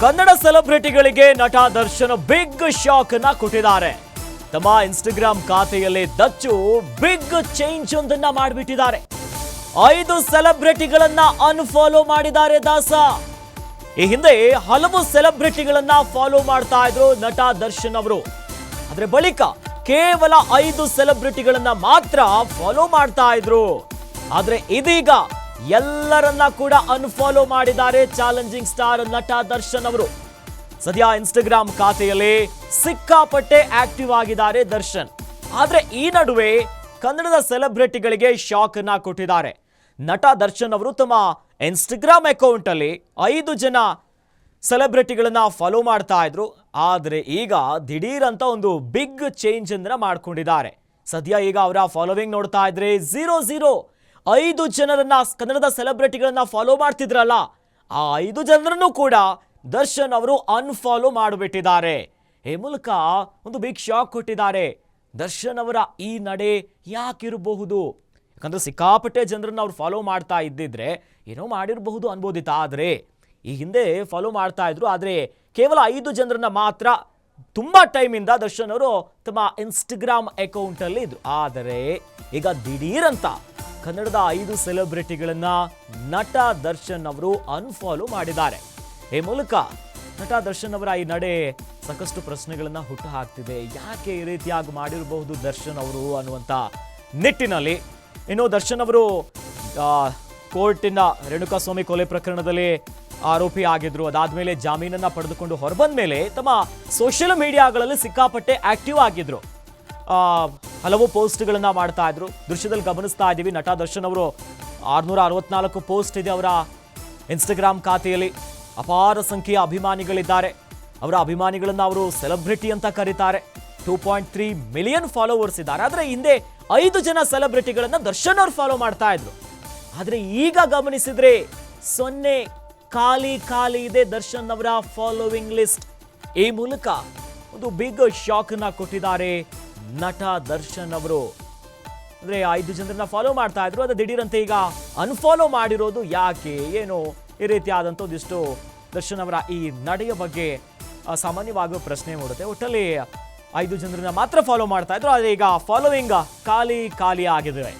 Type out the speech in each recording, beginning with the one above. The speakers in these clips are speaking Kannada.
ಕನ್ನಡ ಸೆಲೆಬ್ರಿಟಿಗಳಿಗೆ ನಟ ದರ್ಶನ್ ಬಿಗ್ ಶಾಕ್ ಅನ್ನ ಕೊಟ್ಟಿದ್ದಾರೆ. ತಮ್ಮ ಇನ್ಸ್ಟಾಗ್ರಾಮ್ ಖಾತೆಯಲ್ಲಿ ದಚ್ಚು ಬಿಗ್ ಚೇಂಜ್ ಒಂದನ್ನ ಮಾಡಿಬಿಟ್ಟಿದ್ದಾರೆ. ಐದು ಸೆಲೆಬ್ರಿಟಿಗಳನ್ನ ಅನ್ಫಾಲೋ ಮಾಡಿದ್ದಾರೆ ದಾಸ. ಈ ಹಿಂದೆ ಹಲವು ಸೆಲೆಬ್ರಿಟಿಗಳನ್ನ ಫಾಲೋ ಮಾಡ್ತಾ ಇದ್ರು ನಟ ದರ್ಶನ್ ಅವರು. ಆದ್ರೆ ಬಳಿಕ ಕೇವಲ ಐದು ಸೆಲೆಬ್ರಿಟಿಗಳನ್ನ ಮಾತ್ರ ಫಾಲೋ ಮಾಡ್ತಾ ಇದ್ರು. ಆದ್ರೆ ಇದೀಗ ಎಲ್ಲರನ್ನ ಕೂಡ ಅನ್ಫಾಲೋ ಮಾಡಿದ್ದಾರೆ ಚಾಲೆಂಜಿಂಗ್ ಸ್ಟಾರ್ ನಟ ದರ್ಶನ್ ಅವರು. ಸದ್ಯ ಇನ್ಸ್ಟಾಗ್ರಾಮ್ ಖಾತೆಯಲ್ಲಿ ಸಿಕ್ಕಾಪಟ್ಟೆ ಆಕ್ಟಿವ್ ಆಗಿದ್ದಾರೆ ದರ್ಶನ್. ಆದ್ರೆ ಈ ನಡುವೆ ಕನ್ನಡದ ಸೆಲೆಬ್ರಿಟಿಗಳಿಗೆ ಶಾಕ್ ಅನ್ನ ಕೊಟ್ಟಿದ್ದಾರೆ. ನಟ ದರ್ಶನ್ ಅವರು ತಮ್ಮ ಇನ್ಸ್ಟಾಗ್ರಾಮ್ ಅಕೌಂಟ್ ಅಲ್ಲಿ ಐದು ಜನ ಸೆಲೆಬ್ರಿಟಿಗಳನ್ನ ಫಾಲೋ ಮಾಡ್ತಾ ಇದ್ರು. ಆದರೆ ಈಗ ದಿಢೀರ್ ಅಂತ ಒಂದು ಬಿಗ್ ಚೇಂಜ್ ಅನ್ನ ಮಾಡ್ಕೊಂಡಿದ್ದಾರೆ. ಸದ್ಯ ಈಗ ಅವರ ಫಾಲೋವಿಂಗ್ ನೋಡ್ತಾ ಇದ್ರೆ ಝೀರೋ ಝೀರೋ ಐದು ಜನರನ್ನ ಕನ್ನಡದ ಸೆಲೆಬ್ರಿಟಿಗಳನ್ನ ಫಾಲೋ ಮಾಡ್ತಿದ್ರಲ್ಲ, ಆ ಐದು ಜನರನ್ನು ಕೂಡ ದರ್ಶನ್ ಅವರು ಅನ್ಫಾಲೋ ಮಾಡಿಬಿಟ್ಟಿದ್ದಾರೆ. ಈ ಮೂಲಕ ಒಂದು ಬಿಗ್ ಶಾಕ್ ಕೊಟ್ಟಿದ್ದಾರೆ. ದರ್ಶನ್ ಅವರ ಈ ನಡೆ ಯಾಕಿರಬಹುದು? ಯಾಕಂದ್ರೆ ಸಿಕ್ಕಾಪಟ್ಟೆ ಜನರನ್ನ ಅವ್ರು ಫಾಲೋ ಮಾಡ್ತಾ ಇದ್ದಿದ್ರೆ ಏನೋ ಮಾಡಿರಬಹುದು ಅನ್ಬೋದಿತ್ತು ಆದರೆ ಈ ಹಿಂದೆ ಫಾಲೋ ಮಾಡ್ತಾ ಇದ್ರು, ಆದರೆ ಕೇವಲ ಐದು ಜನರನ್ನ ಮಾತ್ರ ತುಂಬಾ ಟೈಮಿಂದ ದರ್ಶನ್ ಅವರು ತಮ್ಮ ಇನ್ಸ್ಟಾಗ್ರಾಮ್ ಅಕೌಂಟ್ ಅಲ್ಲಿ ಇದ್ರು. ಆದರೆ ಈಗ ದಿಢೀರಂತ ಕನ್ನಡದ ಐದು ಸೆಲೆಬ್ರಿಟಿಗಳನ್ನ ನಟ ದರ್ಶನ್ ಅವರು ಅನ್ಫಾಲೋ ಮಾಡಿದ್ದಾರೆ. ಈ ಮೂಲಕ, ನಟ ದರ್ಶನ್ ಅವರ ಈ ನಡೆ ಸಾಕಷ್ಟು ಪ್ರಶ್ನೆಗಳನ್ನ ಹುಟ್ಟು ಹಾಕ್ತಿದೆ ಯಾಕೆ ಈ ರೀತಿಯಾಗಿ ಮಾಡಿರಬಹುದು ದರ್ಶನ್ ಅವರು ಅನ್ನುವಂಥ ನಿಟ್ಟಿನಲ್ಲಿ. ಇನ್ನು ದರ್ಶನ್ ಅವರು ಕೋರ್ಟಿನ ರೇಣುಕಾಸ್ವಾಮಿ ಕೊಲೆ ಪ್ರಕರಣದಲ್ಲಿ ಆರೋಪಿ ಆಗಿದ್ರು. ಅದಾದ್ಮೇಲೆ ಜಾಮೀನನ್ನ ಪಡೆದುಕೊಂಡು ಹೊರಬಂದ ಮೇಲೆ ತಮ್ಮ ಸೋಷಿಯಲ್ ಮೀಡಿಯಾಗಳಲ್ಲಿ ಸಿಕ್ಕಾಪಟ್ಟೆ ಆಕ್ಟಿವ್ ಆಗಿದ್ರು. ಹಲವು ಪೋಸ್ಟ್ಗಳನ್ನ ಮಾಡ್ತಾ ಇದ್ರು. ದೃಶ್ಯದಲ್ಲಿ ಗಮನಿಸ್ತಾ ಇದ್ದೀವಿ. ನಟ ದರ್ಶನ್ ಅವರು ಆರ್ನೂರ ಅರವತ್ನಾಲ್ಕು ಪೋಸ್ಟ್ ಇದೆ ಅವರ ಇನ್ಸ್ಟಾಗ್ರಾಮ್ ಖಾತೆಯಲ್ಲಿ. ಅಪಾರ ಸಂಖ್ಯೆಯ ಅಭಿಮಾನಿಗಳಿದ್ದಾರೆ. ಅವರ ಅಭಿಮಾನಿಗಳನ್ನ ಅವರು ಸೆಲೆಬ್ರಿಟಿ ಅಂತ ಕರೀತಾರೆ. Two point three million followers ಇದ್ದಾರೆ. ಆದರೆ ಹಿಂದೆ ಐದು ಜನ ಸೆಲೆಬ್ರಿಟಿಗಳನ್ನ ದರ್ಶನ್ ಅವರು ಫಾಲೋ ಮಾಡ್ತಾ ಇದ್ರು. ಆದರೆ ಈಗ ಗಮನಿಸಿದ್ರೆ ಸೊನ್ನೆ ಖಾಲಿ ಖಾಲಿ ಇದೆ ದರ್ಶನ್ ಅವರ ಫಾಲೋವಿಂಗ್ ಲಿಸ್ಟ್. ಈ ಮೂಲಕ ಒಂದು ಬಿಗ್ ಶಾಕ್ನ ಕೊಟ್ಟಿದ್ದಾರೆ ನಟ ದರ್ಶನ್ ಅವರು. ಅಂದ್ರೆ ಐದು ಜನರನ್ನ ಫಾಲೋ ಮಾಡ್ತಾ ಇದ್ರು, ಅದು ದಿಢೀರಂತೆ ಈಗ ಅನ್ಫಾಲೋ ಮಾಡಿರೋದು ಯಾಕೆ, ಏನು ಈ ರೀತಿಯಾದಂಥ ಒಂದಿಷ್ಟು ದರ್ಶನ್ ಅವರ ಈ ನಡೆಯ ಬಗ್ಗೆ ಸಾಮಾನ್ಯವಾಗಿ ಪ್ರಶ್ನೆ ಮೂಡುತ್ತೆ. ಒಟ್ಟಲ್ಲಿ ಐದು ಜನರನ್ನ ಮಾತ್ರ ಫಾಲೋ ಮಾಡ್ತಾ ಇದ್ರು, ಆದರೆ ಈಗ ಫಾಲೋವಿಂಗ್ ಖಾಲಿ ಖಾಲಿ ಆಗಿದೆ.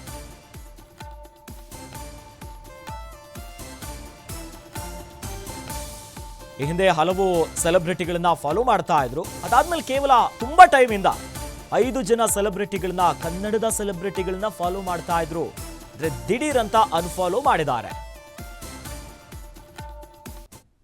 ಈ ಹಿಂದೆ ಹಲವು ಸೆಲೆಬ್ರಿಟಿಗಳನ್ನ ಫಾಲೋ ಮಾಡ್ತಾ ಇದ್ರು. ಅದಾದ್ಮೇಲೆ ಕೇವಲ ತುಂಬಾ ಟೈಮಿಂದ ಐದು ಜನ ಸೆಲೆಬ್ರಿಟಿಗಳನ್ನ ಕನ್ನಡದ ಸೆಲೆಬ್ರಿಟಿಗಳನ್ನ ಫಾಲೋ ಮಾಡ್ತಾ ಇದ್ರು. ಅಂದ್ರೆ ದಿಢೀರ್ ಅಂತ ಅನ್ಫಾಲೋ ಮಾಡಿದ್ದಾರೆ.